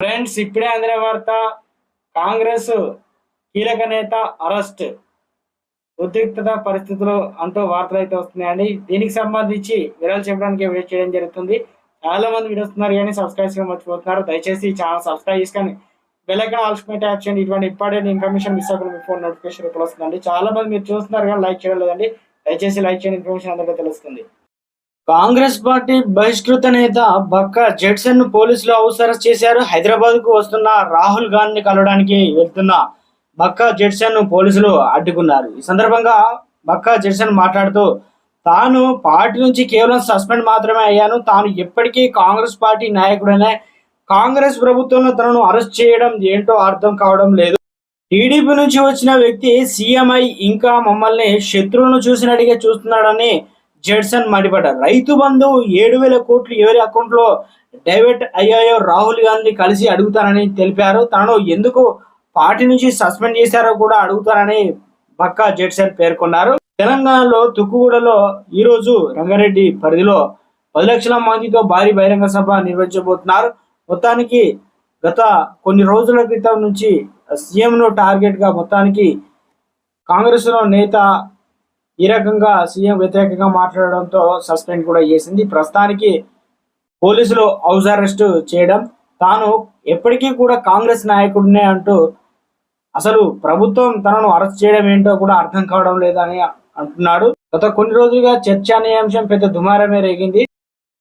Friends ఇప్పుడే అందిన వార్త కాంగ్రెస్ కీలక నేత అరెస్ట్. ఉద్రిక్తత పరిస్థితులు అంటూ వార్తలు అయితే వస్తున్నాయండి. దీనికి సంబంధించి వివరాలు చెప్పడానికి వీడియో చేయడం జరుగుతుంది. చాలా మంది వీడియోస్ ఉన్నారు కానీ సబ్స్క్రైబ్ చేయడం మర్చిపోతున్నారు. దయచేసి ఛానల్ సబ్స్క్రైబ్ చేసుకొని బెల్ ఐకాన్ యాప్ చేయండి. ఇటువంటి ఇంపార్టెంట్ ఇన్ఫర్మేషన్ మిస్ అవ్వకుండా మీ ఫోన్ నోటిఫికేషన్ రూపంలో వస్తుందండి. చాలా మంది మీరు చూస్తున్నారు కానీ లైక్ చేయడం లేదండి. దయచేసి లైక్ చేయని ఇన్ఫర్మేషన్ అందరికీ తెలుస్తుంది. కాంగ్రెస్ పార్టీ బహిష్కృత నేత బక్క జడ్సన్ను పోలీసులు హౌస్ అరెస్ట్ చేశారు. హైదరాబాద్కు వస్తున్న రాహుల్ గాంధీ కలవడానికి వెళ్తున్న బక్క జడ్సన్ను పోలీసులు అడ్డుకున్నారు. ఈ సందర్భంగా బక్క జడ్సన్ మాట్లాడుతూ తాను పార్టీ నుంచి కేవలం సస్పెండ్ మాత్రమే అయ్యాను. తాను ఎప్పటికీ కాంగ్రెస్ పార్టీ నాయకుడనే. కాంగ్రెస్ ప్రభుత్వంలో తనను అరెస్ట్ చేయడం ఏంటో అర్థం కావడం లేదు. టీడీపీ నుంచి వచ్చిన వ్యక్తి సీఎంఐ ఇంకా మమ్మల్ని శత్రువులను చూసినట్టుగా చూస్తున్నాడని జడ్సన్ మండిపడ్డారు. రైతు బంధు ఏడు వేల కోట్లు ఎవరి అకౌంట్లో డైవర్ట్ అయ్యాయో రాహుల్ గాంధీ కలిసి అడుగుతారని తెలిపారు. తాను ఎందుకు పార్టీ నుంచి సస్పెండ్ చేశారో కూడా అడుగుతారని బక్కా జడ్సన్ పేర్కొన్నారు. తెలంగాణలో తుక్కుగూడలో ఈ రోజు రంగారెడ్డి పరిధిలో పది లక్షల మందితో భారీ బహిరంగ సభ నిర్వహించబోతున్నారు. మొత్తానికి గత కొన్ని రోజుల క్రితం నుంచి సీఎం టార్గెట్గా టార్గెట్గా మొత్తానికి కాంగ్రెస్లో నేత ఈ రకంగా సీఎం వ్యతిరేకంగా మాట్లాడడంతో సస్పెండ్ కూడా చేసింది. ప్రస్తుతానికి పోలీసులు హౌస్ అరెస్ట్ చేయడం తాను ఎప్పటికీ కూడా కాంగ్రెస్ నాయకుడినే అంటూ అసలు ప్రభుత్వం తనను అరెస్ట్ చేయడం ఏంటో కూడా అర్థం కావడం లేదని అంటున్నాడు. గత కొన్ని రోజులుగా చర్చ అనే అంశం పెద్ద దుమారమే రేగింది.